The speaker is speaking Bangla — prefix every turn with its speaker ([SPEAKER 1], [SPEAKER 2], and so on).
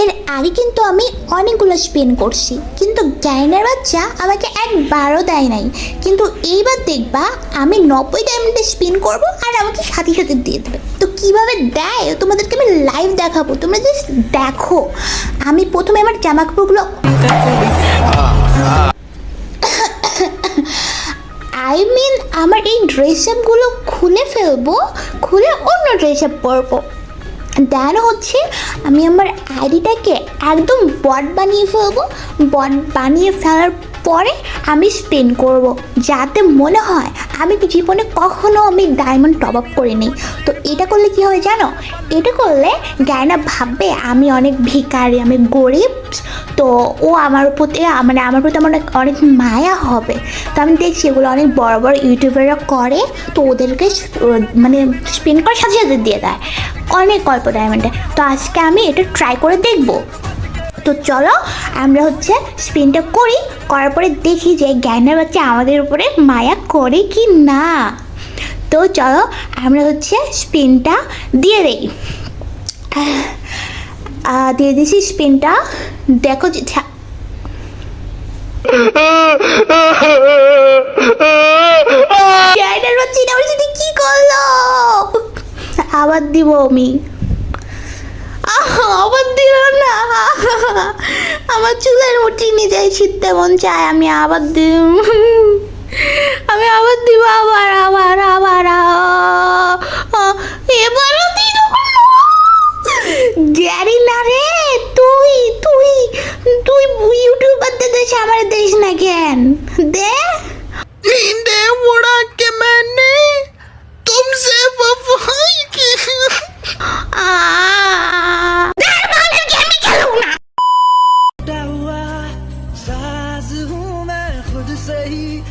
[SPEAKER 1] এর আগে কিন্তু আমি অনেকগুলো স্পিন করছি। কিন্তু গাইনার বাচ্চা আমাকে একবারও দেয় নাই। কিন্তু এইবার দেখবা আমি নব্বই ডায়মন্ডে স্পিন করব আর আমাকে সাথে সাথে দিয়ে দেবে। তো কীভাবে দেয়? তোমাদেরকে আমি লাইভ দেখাবো। তোমরা জাস্ট দেখো। আমি প্রথমে আমার জামা কাপড়গুলো আই মিন আমার এই ড্রেস আপগুলো খুলে ফেলব, খুলে অন্য ড্রেস আপ পরবো। দেন হচ্ছে আমি আমার আইডিটাকে একদম বট বানিয়ে ফেলব। বট বানিয়ে ফেলার পরে আমি স্পেন করব। যাতে মনে হয় আমি জীবনে কখনো আমি ডায়মন্ড টপ আপ করিনি। তো এটা করলে কি হয় জানো? এটা করলে গায়না ভাববে আমি অনেক ভিখারি, আমি গরিব। তো ও আমার প্রতি মানে আমার প্রতি আমার অনেক মায়া হবে। তো আমি দেখছি এগুলো অনেক বড় বড় ইউটিউবাররা করে। তো ওদেরকে মানে স্পিন করার সাথে সাথে দিয়ে দেয়। অনেক অল্প ডায়মন্ডে তো আজকে আমি এটা ট্রাই করে দেখব। তো চলো, আমরা হচ্ছে স্পিনটা করি, করার পরে দেখি যে জ্ঞানের বাচ্চা আমাদের উপরে মায়া করে কি না। তো চলো, আমরা হচ্ছে স্পিনটা দিয়ে দেই। দিয়ে দিছি স্পিনটা দেখো আবার দিব আমি। আবার দিল না। আমার চুলের মুঠি নিজেই ছিটতে মন চায়, আমি আবার দিব আমি আবার দিব, আবার আবার আবার এবারও দিল। গ্যারি না রে, তুই তুই তুই ইউটিউবারদের দেশে আমার দেশ না কেন? দে।
[SPEAKER 2] say